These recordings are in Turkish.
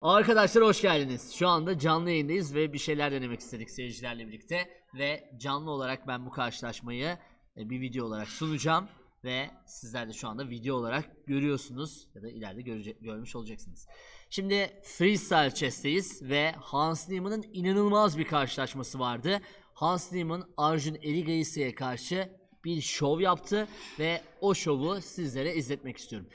Arkadaşlar hoş geldiniz. Şu anda canlı yayındayız ve bir şeyler denemek istedik seyircilerle birlikte. Ve canlı olarak ben bu karşılaşmayı e, bir video olarak sunacağım. Ve sizler de şu anda video olarak görüyorsunuz ya da ileride görece- görmüş olacaksınız. Şimdi Freestyle Chess'teyiz ve Hans Niemann'ın inanılmaz bir karşılaşması vardı. Hans Niemann Arjun Erigaise'ye karşı bir şov yaptı ve o şovu sizlere izletmek istiyorum.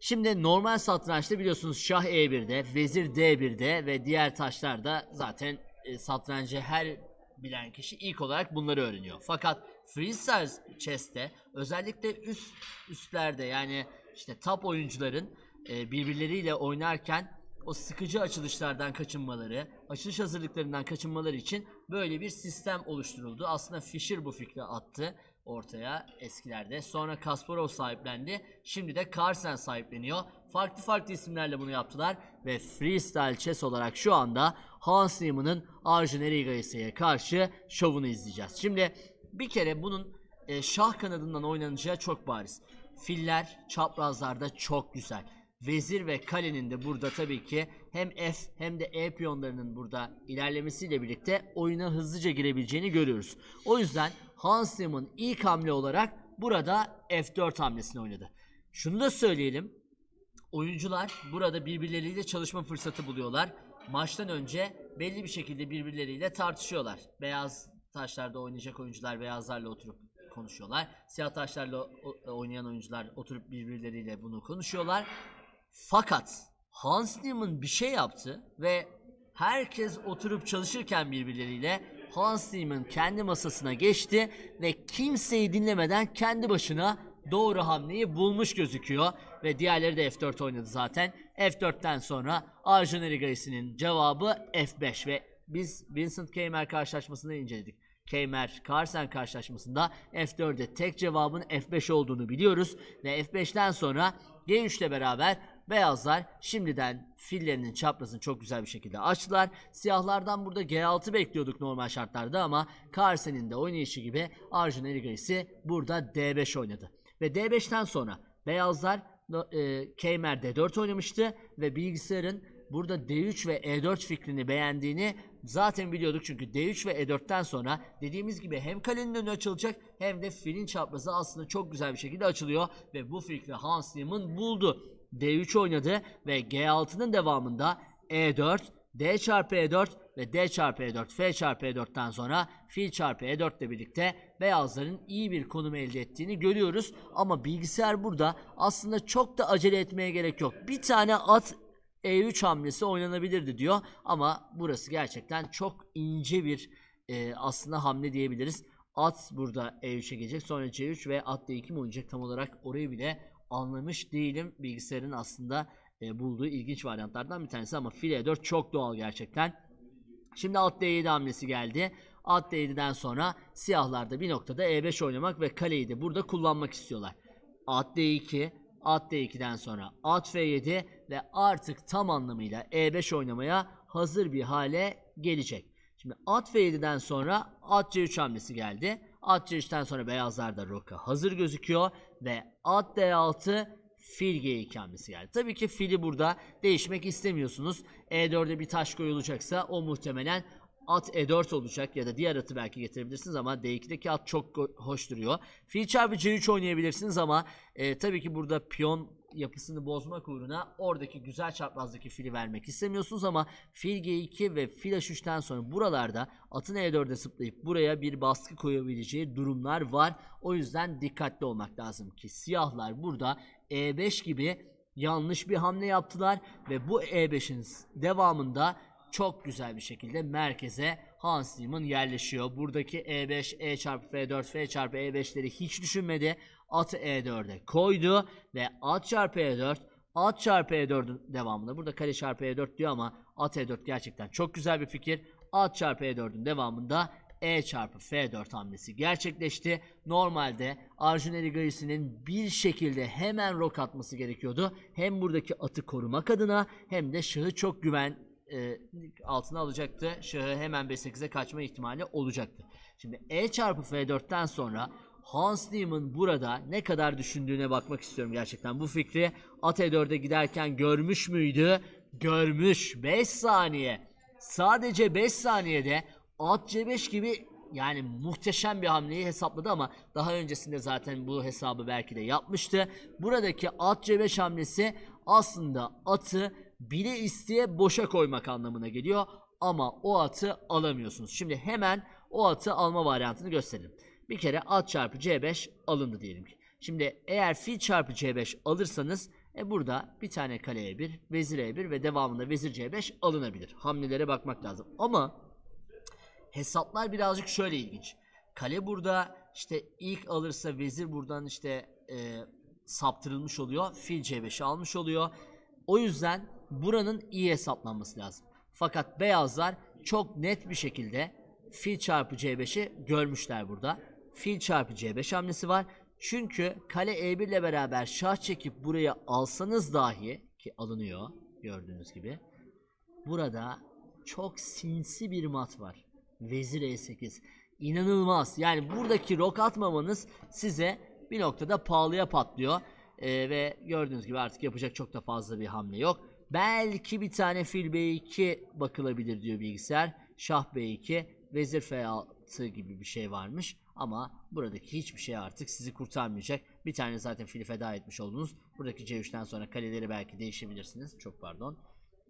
Şimdi normal satrançta biliyorsunuz şah E1'de, vezir D1'de ve diğer taşlar da zaten e, satrancı her bilen kişi ilk olarak bunları öğreniyor. Fakat freestyle chess'te özellikle üst üstlerde yani işte top oyuncuların e, birbirleriyle oynarken o sıkıcı açılışlardan kaçınmaları, açılış hazırlıklarından kaçınmaları için böyle bir sistem oluşturuldu. Aslında Fischer bu fikri attı ortaya eskilerde. Sonra Kasparov sahiplendi. Şimdi de Carlsen sahipleniyor. Farklı farklı isimlerle bunu yaptılar ve freestyle chess olarak şu anda Hans Niemann'ın Arjun Erigaise'ye karşı şovunu izleyeceğiz. Şimdi bir kere bunun e, şah kanadından oynanacağı çok bariz. Filler çaprazlarda çok güzel. Vezir ve kalenin de burada tabii ki hem F hem de E piyonlarının burada ilerlemesiyle birlikte oyuna hızlıca girebileceğini görüyoruz. O yüzden Hans Niemann ilk hamle olarak burada F4 hamlesini oynadı. Şunu da söyleyelim. Oyuncular burada birbirleriyle çalışma fırsatı buluyorlar. Maçtan önce belli bir şekilde birbirleriyle tartışıyorlar. Beyaz taşlarda oynayacak oyuncular beyazlarla oturup konuşuyorlar. Siyah taşlarla o- oynayan oyuncular oturup birbirleriyle bunu konuşuyorlar. Fakat Hans Niemann bir şey yaptı ve herkes oturup çalışırken birbirleriyle Hans Niemann kendi masasına geçti ve kimseyi dinlemeden kendi başına doğru hamleyi bulmuş gözüküyor ve diğerleri de F4 oynadı zaten. F4'ten sonra Arjun Erigaisi'nin cevabı F5 ve biz Vincent Keimer karşılaşmasını inceledik. Keimer Carlsen karşılaşmasında F4'e tek cevabın F5 olduğunu biliyoruz ve F5'ten sonra G3 ile beraber beyazlar şimdiden fillerinin çaprazını çok güzel bir şekilde açtılar. Siyahlardan burada G6 bekliyorduk normal şartlarda ama Carlsen'in de oynayışı gibi Arjun Erigaisi burada D5 oynadı. Ve D5'ten sonra beyazlar e, Keimer D4 oynamıştı ve bilgisayarın burada D3 ve E4 fikrini beğendiğini zaten biliyorduk çünkü D3 ve E4'ten sonra dediğimiz gibi hem kalenin önü açılacak hem de filin çaprazı aslında çok güzel bir şekilde açılıyor ve bu fikri Hans Niemann buldu. D3 oynadı ve G6'nın devamında E4, D çarpı E4 ve D çarpı E4, F çarpı E4'ten sonra fil çarpı E4 ile birlikte beyazların iyi bir konum elde ettiğini görüyoruz. Ama bilgisayar burada aslında çok da acele etmeye gerek yok. Bir tane at E3 hamlesi oynanabilirdi diyor ama burası gerçekten çok ince bir e, aslında hamle diyebiliriz. At burada E3'e gelecek sonra C3 ve at D2 mi oynayacak tam olarak orayı bile anlamış değilim. Bilgisayarın aslında e, bulduğu ilginç varyantlardan bir tanesi ama fil E4 çok doğal gerçekten. Şimdi at D7 hamlesi geldi. At D7'den sonra siyahlar da bir noktada E5 oynamak ve kaleyi de burada kullanmak istiyorlar. At D2, at D2'den sonra at F7 ve artık tam anlamıyla E5 oynamaya hazır bir hale gelecek. Şimdi at F7'den sonra at C3 hamlesi geldi. At C3'ten sonra beyazlar da roka hazır gözüküyor ve at D6 fil G2 hamlesi geldi. Tabii ki fili burada değişmek istemiyorsunuz. E4'e bir taş koyulacaksa o muhtemelen at E4 olacak ya da diğer atı belki getirebilirsiniz ama D2'deki at çok hoş duruyor. Fil çarpı C3 oynayabilirsiniz ama e, tabii ki burada piyon yapısını bozmak uğruna oradaki güzel çaprazdaki fili vermek istemiyorsunuz ama fil G2 ve fil H3'ten sonra buralarda atın E4'e zıplayıp buraya bir baskı koyabileceği durumlar var. O yüzden dikkatli olmak lazım ki siyahlar burada E5 gibi yanlış bir hamle yaptılar ve bu E5'in devamında çok güzel bir şekilde merkeze Hans Niemann yerleşiyor. Buradaki E5, E çarpı F4, F çarpı E5'leri hiç düşünmedi. Atı E4'e koydu ve at çarpı E4, at çarpı E4'ün devamında. Burada kale çarpı E4 diyor ama at E4 gerçekten çok güzel bir fikir. At çarpı E4'ün devamında E çarpı F4 hamlesi gerçekleşti. Normalde Arjun Erigaisi'nin bir şekilde hemen rok atması gerekiyordu. Hem buradaki atı korumak adına hem de şahı çok güven e, altına alacaktı. Şahı hemen B8'e kaçma ihtimali olacaktı. Şimdi E çarpı F4'ten sonra Hans Niemann burada ne kadar düşündüğüne bakmak istiyorum gerçekten. Bu fikri at E4'e giderken görmüş müydü? görmüş 5 saniye. Sadece 5 saniyede at C5 gibi yani muhteşem bir hamleyi hesapladı ama daha öncesinde zaten bu hesabı belki de yapmıştı. Buradaki at C5 hamlesi aslında atı bile isteye boşa koymak anlamına geliyor ama o atı alamıyorsunuz. Şimdi hemen o atı alma varyantını gösterelim. Bir kere at çarpı C5 alındı diyelim ki. Şimdi eğer fil çarpı C5 alırsanız e burada bir tane kale E1, vezir E1 ve devamında vezir C5 alınabilir. Hamlelere bakmak lazım. Ama hesaplar birazcık şöyle ilginç. Kale burada işte ilk alırsa vezir buradan işte e, saptırılmış oluyor. Fil C5'i almış oluyor. O yüzden buranın iyi hesaplanması lazım. Fakat beyazlar çok net bir şekilde fil çarpı C5'i görmüşler burada. Fil çarpı C5 hamlesi var. Çünkü kale E1 ile beraber şah çekip buraya alsanız dahi ki alınıyor gördüğünüz gibi. Burada çok sinsi bir mat var. Vezir E8. İnanılmaz. Yani buradaki rok atmamanız size bir noktada pahalıya patlıyor. Ee, ve gördüğünüz gibi artık yapacak çok da fazla bir hamle yok. Belki bir tane fil B2 bakılabilir diyor bilgisayar. Şah B2, vezir F6 gibi bir şey varmış. Ama buradaki hiçbir şey artık sizi kurtarmayacak. Bir tane zaten fili feda etmiş oldunuz. Buradaki C3'ten sonra kaleleri belki değişebilirsiniz. Çok pardon.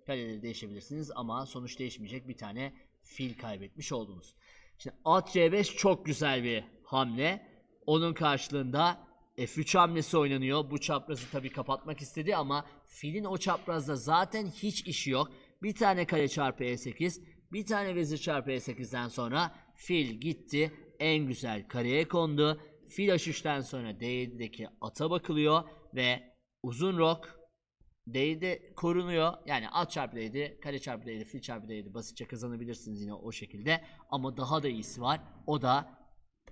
Kaleleri değişebilirsiniz ama sonuç değişmeyecek. Bir tane fil kaybetmiş oldunuz. Şimdi at C5 çok güzel bir hamle. Onun karşılığında F3 hamlesi oynanıyor. Bu çaprazı tabii kapatmak istedi ama filin o çaprazda zaten hiç işi yok. Bir tane kale çarpı E8, bir tane vezir çarpı E8'den sonra fil gitti. En güzel kareye kondu. Fil H3'ten sonra D7'deki ata bakılıyor ve uzun rok D7 korunuyor. Yani at çarpı D7, kare çarpı D7, fil çarpı D7 basitçe kazanabilirsiniz yine o şekilde. Ama daha da iyisi var. O da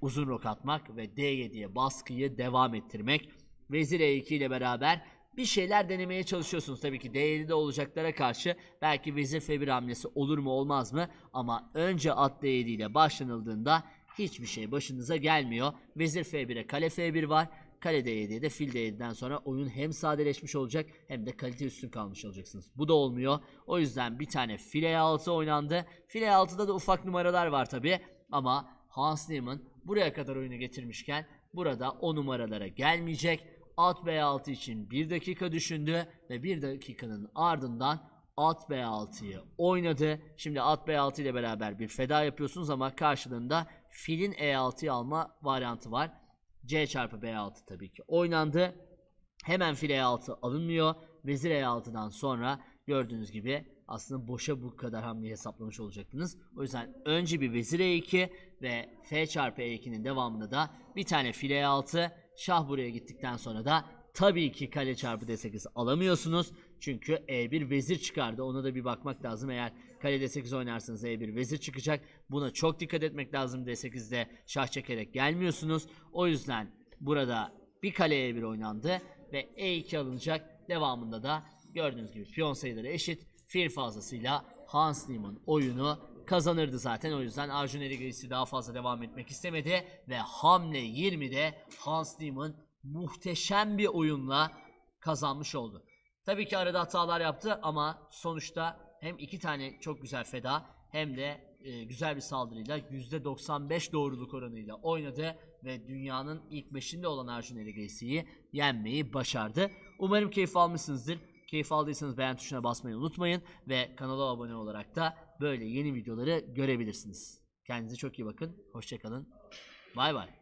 uzun rok atmak ve D7'ye baskıyı devam ettirmek. Vezir E2 ile beraber bir şeyler denemeye çalışıyorsunuz. Tabii ki D7'de olacaklara karşı belki vezir F1 hamlesi olur mu olmaz mı? Ama önce at D7 ile başlanıldığında hiçbir şey başınıza gelmiyor. Vezir F1'e kale F1 var. Kale D7'ye de fil D7'den sonra oyun hem sadeleşmiş olacak hem de kalite üstün kalmış olacaksınız. Bu da olmuyor. O yüzden bir tane file E6 oynandı. File E6'da da ufak numaralar var tabi. Ama Hans Niemann buraya kadar oyunu getirmişken burada o numaralara gelmeyecek. At B6 için 1 dakika düşündü ve 1 dakikanın ardından at B6'yı oynadı. Şimdi at B6 ile beraber bir feda yapıyorsunuz ama karşılığında filin E6'yı alma varyantı var. C çarpı B6 tabii ki oynandı. Hemen fil E6 alınmıyor. Vezir E6'dan sonra gördüğünüz gibi aslında boşa bu kadar hamleyi hesaplamış olacaktınız. O yüzden önce bir vezir E2 ve F çarpı E2'nin devamında da bir tane fil E6 şah buraya gittikten sonra da tabii ki kale çarpı D8 alamıyorsunuz. Çünkü E1 vezir çıkardı. Ona da bir bakmak lazım. Eğer kale D8 oynarsanız E1 vezir çıkacak. Buna çok dikkat etmek lazım. D8'de şah çekerek gelmiyorsunuz. O yüzden burada bir kale E1 oynandı ve E2 alınacak. Devamında da gördüğünüz gibi piyon sayıları eşit. Fil fazlasıyla Hans Niemann oyunu kazanırdı zaten. O yüzden Arjun Erigisi daha fazla devam etmek istemedi ve hamle 20'de Hans Niemann muhteşem bir oyunla kazanmış oldu. Tabii ki arada hatalar yaptı ama sonuçta hem iki tane çok güzel feda hem de e, güzel bir saldırıyla %95 doğruluk oranıyla oynadı ve dünyanın ilk 5'inde olan Arjun Erigisi'yi yenmeyi başardı. Umarım keyif almışsınızdır. Keyif aldıysanız beğen tuşuna basmayı unutmayın ve kanala abone olarak da böyle yeni videoları görebilirsiniz. Kendinize çok iyi bakın. Hoşçakalın. Bay bay.